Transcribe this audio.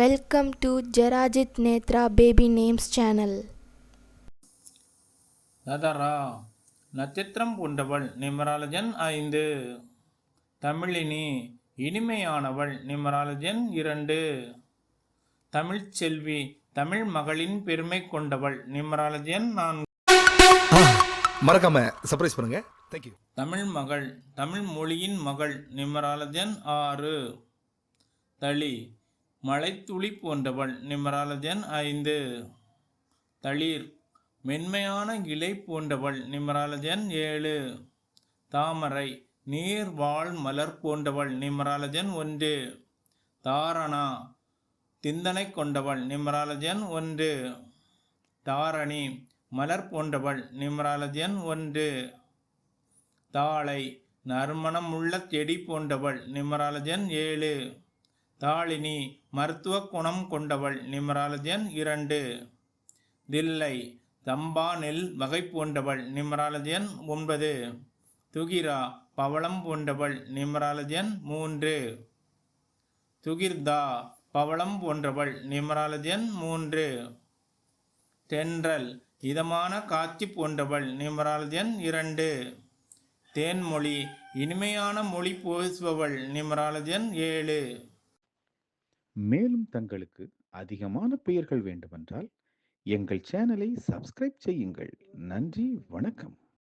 Welcome to Jarajit Netra Baby Names channel. நதரா நட்சத்திரம் கொண்டவள் நிமராலஜன் ஐந்து. தமிழினி இனிமையானவள் நிமராலஜன் இரண்டு. தமிழ்ச்செல்வி தமிழ் மகளின் பெருமை கொண்டவள் நிமராலஜன் நான்கு. மறக்காம சர்ப்ரைஸ் பண்ணுங்க. தேங்க்யூ தமிழ் மகள் தமிழ் மொழியின் மகள் நிமராலஜன் ஆறு. தளி மலைத்துளி போன்றவள். நிமராலஜன் ஐந்து. தளிர். மென்மையான இலை போன்றவள். நிமராலஜன் ஏழு. தாமரை. நீர் வாழ் மலர் போன்றவள். நிமராலஜன் ஒன்று. தாரணா. திந்தனை கொண்டவள். நிமராலஜன் ஒன்று. தாரணி. மலர் போன்றவள். நிமராலஜன் ஒன்று. தாளை. நறுமணமுள்ள செடி போன்றவள். நிமராலஜன் ஏழு. தாளினி மருத்துவ குணம் கொண்டவள் நிமராலஜன் இரண்டு. தில்லை தம்பா நெல் வகை போன்றவள் நிமராலஜன் ஒன்பது. துகிரா பவளம் போன்றவள் நிமராலஜன் மூன்று. துகிர்தா பவளம் போன்றவள் நிமராலஜன் மூன்று. தென்றல் இதமான காட்சி போன்றவள் நிமராலஜன் இரண்டு. தேன்மொழி இனிமையான மொழி பேசுபவள் நிமராலஜன் ஏழு. மேலும் தங்களுக்கு அதிகமான பெயர்கள் வேண்டுமென்றால் எங்கள் சேனலை சப்ஸ்கிரைப் செய்யுங்கள். நன்றி வணக்கம்.